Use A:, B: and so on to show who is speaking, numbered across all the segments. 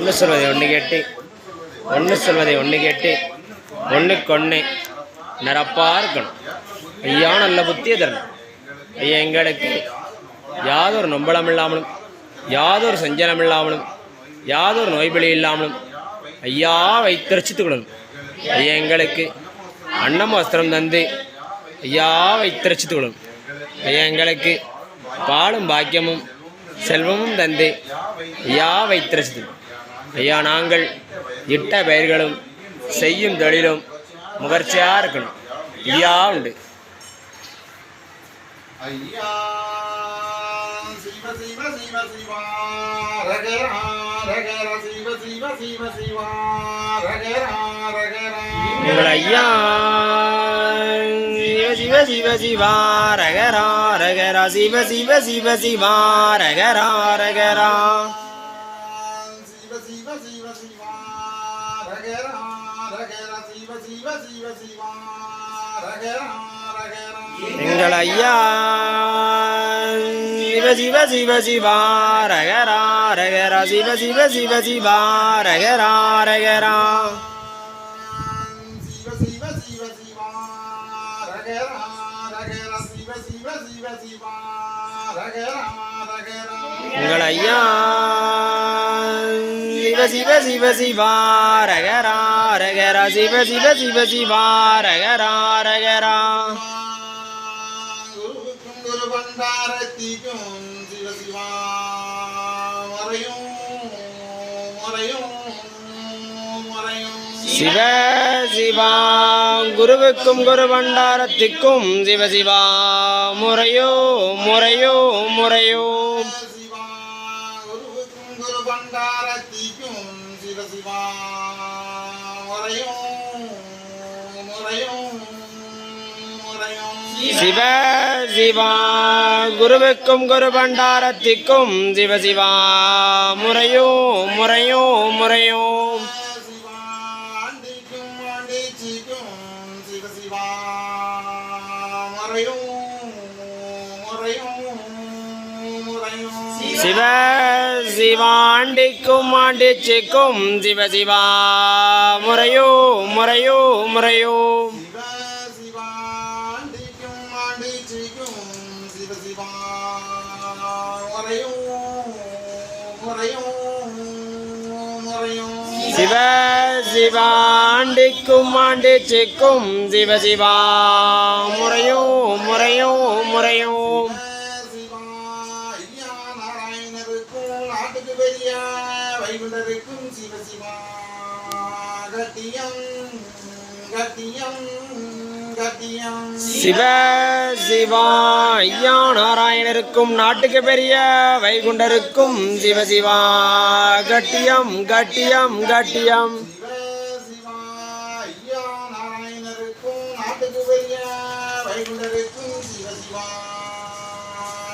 A: ஒன்று சொல்வதை ஒன்று கேட்டு ஒன்று சொல்வதை ஒன்று கேட்டு ஒன்றுக்கு ஒன்று நிரப்பாக இருக்கணும். ஐயா நல்ல புத்திய தரணும். ஐயா எங்களுக்கு யாதொரு நொம்பளம் இல்லாமலும் யாதொரு சஞ்சலம் இல்லாமலும் யாதொரு நோய்பலி இல்லாமலும் ஐயா வைத்தரிச்சித்து ஐயா எங்களுக்கு அன்னம் வஸ்திரம் தந்து ஐயா வைத்தரிச்சித்து ஐயா எங்களுக்கு பாலும் பாக்கியமும் செல்வமும் தந்து ஐயா வைத்திருச்சது ஐயா நாங்கள் இட்ட பெயர்களும் செய்யும் தொழிலும் முகர்ச்சியாக இருக்கணும். ஐயா உண்டு.
B: ஐயா சிவ சிவ சிவ சிவா ரகரா ரகர சிவ சிவ சிவ சிவா ரகரா ரகரா
A: உங்கள் ஐயா சிவ சிவ சிவ சிவா ரகரா ரகரா சிவ சிவ சிவ சிவா ரகரா ரகரா எங்கள் ஐயா சிவ சிவ சிவ சிவா ரகரா ரகரா சிவ சிவ சிவ சிவா ரகரா ரகரா
B: சிவ
A: உங்கள் ஐயா சிவ சிவ சிவ சிவா ரகரா. ரகரா சிவ சிவ சிவ சிவா ரகரா ரகரா
B: பண்டாரத்திக்கும் சிவ சிவா முறையும் முறையும்
A: சிவ சிவா குருவுக்கும் குரு பண்டாரத்திற்கும் சிவ சிவா முறையோ முறையோ முறையோ.
B: குருவுக்கும் குரு பண்டாரத்திக்கும் சிவ சிவா முறையும் முறையும்
A: சிவ சிவா குருவுக்கும் குரு பண்டாரத்திற்கும் சிவ சிவா முறையோ முறையோ முறையோ.
B: சிவா
A: சிவாண்டிக்கும் ஆண்டிச்சிக்கும் சிவ சிவா. முறையோ முறையோ முறையோ.
B: சிவ
A: சிவாண்டிக்கும் ஆண்டிச்சிக்கும் சிவ சிவா. முறையோ முறையோ முறையோ.
B: வைகுண்டருக்கும் சிவ சிவா கட்டியம் கட்டியம் கட்டியம்
A: சிவ சிவா ஐயா நாராயணருக்கும் நாட்டுக்கு பெரிய வைகுண்டருக்கும் சிவ சிவா கட்டியம் கட்டியம் கட்டியம்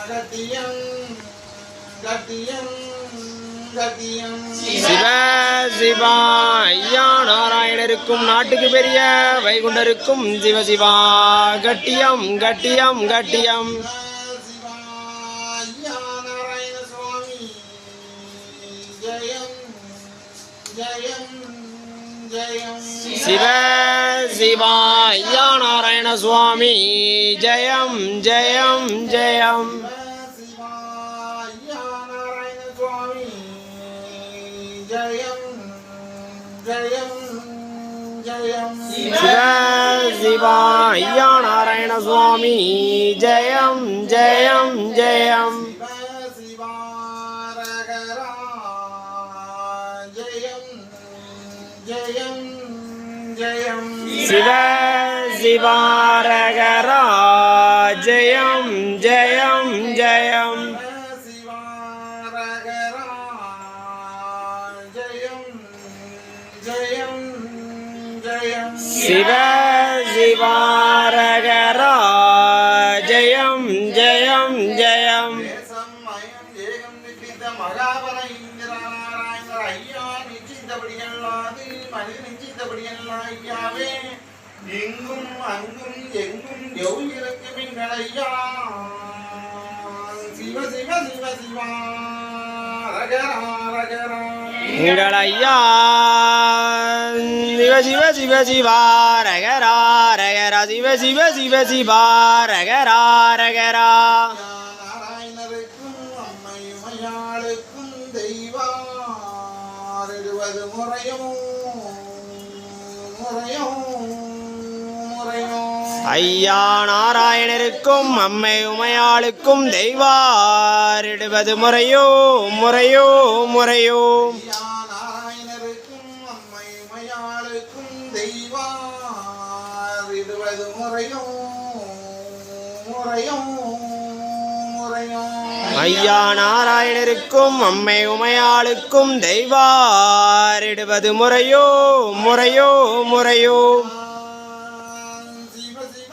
B: கட்டியம் கட்டியம்
A: சிவ சிவா ஐயா நாராயணருக்கும் நாட்டுக்கு பெரிய வைகுண்டருக்கும் சிவ சிவா. கட்டியம் கட்டியம் கட்டியம்.
B: சிவா ஐயா நாராயண சுவாமி ஜெயம் ஜெயம் ஜெயம்.
A: சிவ சிவா ஐயா நாராயண சுவாமி ஜெயம் ஜெயம் ஜெயம்.
B: ஜெயம் ஜெயம்
A: சிவ சிவா ஐயா நாராயண சுவாமி ஜெயம் ஜெயம்
B: சிவ
A: சிவாரகரா ஜெயம் ஜெயம். ஜெயம்
B: எங்கும் அங்கும் எங்கும் எவ் இருக்கும் எங்கள் ஐயா? சிவ சிவ சிவ சிவா ரகரா ரகரா
A: எங்கள் ஐயா. சிவ சிவ சிவ சிவா ரகரா சிவ சிவ சிவ சிவா ரகரா
B: நாராயணருக்கும் அம்மையுமையாளுக்கும்
A: ஐயா நாராயணருக்கும் அம்மை உமையாளுக்கும் தெய்வாரிடுவது முறையோ முறையோ முறையோ
B: தெய்வாரிடுவது முறையோ முறையோ முறையோ
A: ஐயா நாராயணருக்கும் அம்மை உமையாளுக்கும் தெய்வாரிடுவது முறையோ முறையோ முறையோ.
B: சிவ சிவ